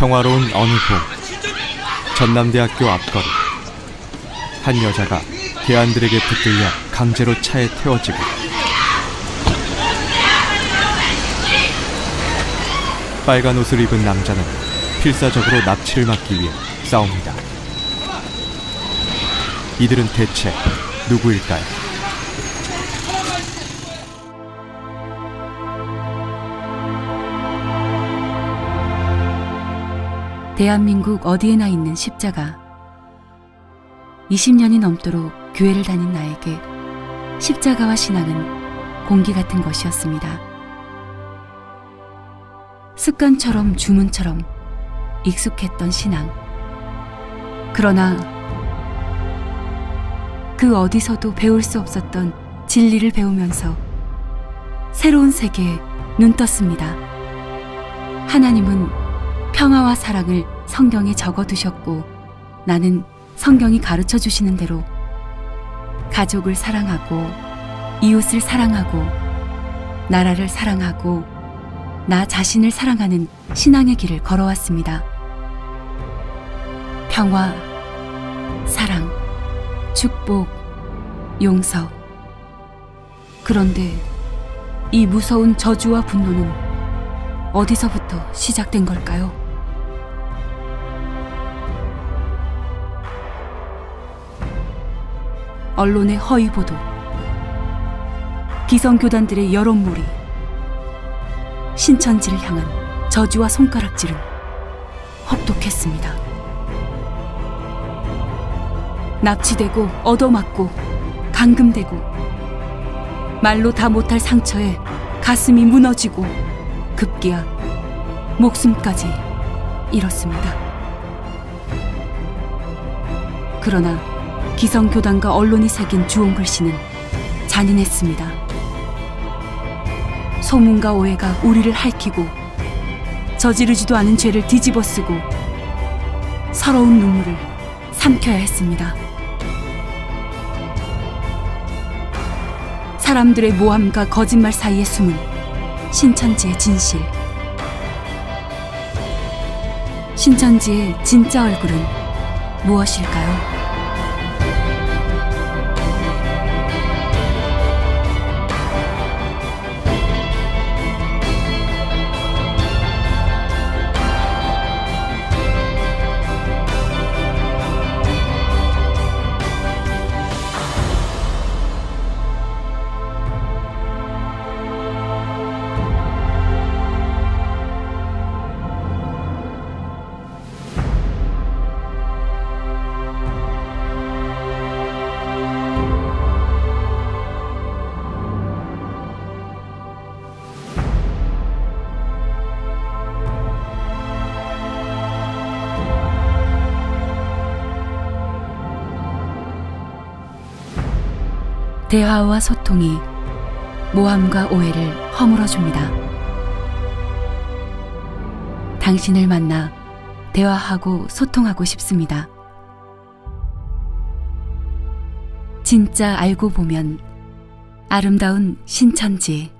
평화로운 어느 봄 전남대학교 앞거리 한 여자가 대안들에게 붙들려 강제로 차에 태워지고 빨간 옷을 입은 남자는 필사적으로 납치를 막기 위해 싸웁니다. 이들은 대체 누구일까요? 대한민국 어디에나 있는 십자가. 20년이 넘도록 교회를 다닌 나에게 십자가와 신앙은 공기 같은 것이었습니다. 습관처럼 주문처럼 익숙했던 신앙. 그러나 그 어디서도 배울 수 없었던 진리를 배우면서 새로운 세계에 눈 떴습니다. 하나님은 평화와 사랑을 성경에 적어 두셨고 나는 성경이 가르쳐 주시는 대로 가족을 사랑하고 이웃을 사랑하고 나라를 사랑하고 나 자신을 사랑하는 신앙의 길을 걸어왔습니다. 평화, 사랑, 축복, 용서. 그런데 이 무서운 저주와 분노는 어디서부터 시작된 걸까요? 언론의 허위 보도, 기성교단들의 여론몰이, 신천지를 향한 저주와 손가락질은 혹독했습니다. 납치되고 얻어맞고 감금되고 말로 다 못할 상처에 가슴이 무너지고 급기야 목숨까지 잃었습니다. 그러나 기성교단과 언론이 새긴 주홍 글씨는 잔인했습니다. 소문과 오해가 우리를 핥히고 저지르지도 않은 죄를 뒤집어 쓰고 서러운 눈물을 삼켜야 했습니다. 사람들의 모함과 거짓말 사이에 숨은 신천지의 진실. 신천지의 진짜 얼굴은 무엇일까요? 대화와 소통이 모함과 오해를 허물어 줍니다. 당신을 만나 대화하고 소통하고 싶습니다. 진짜 알고 보면 아름다운 신천지.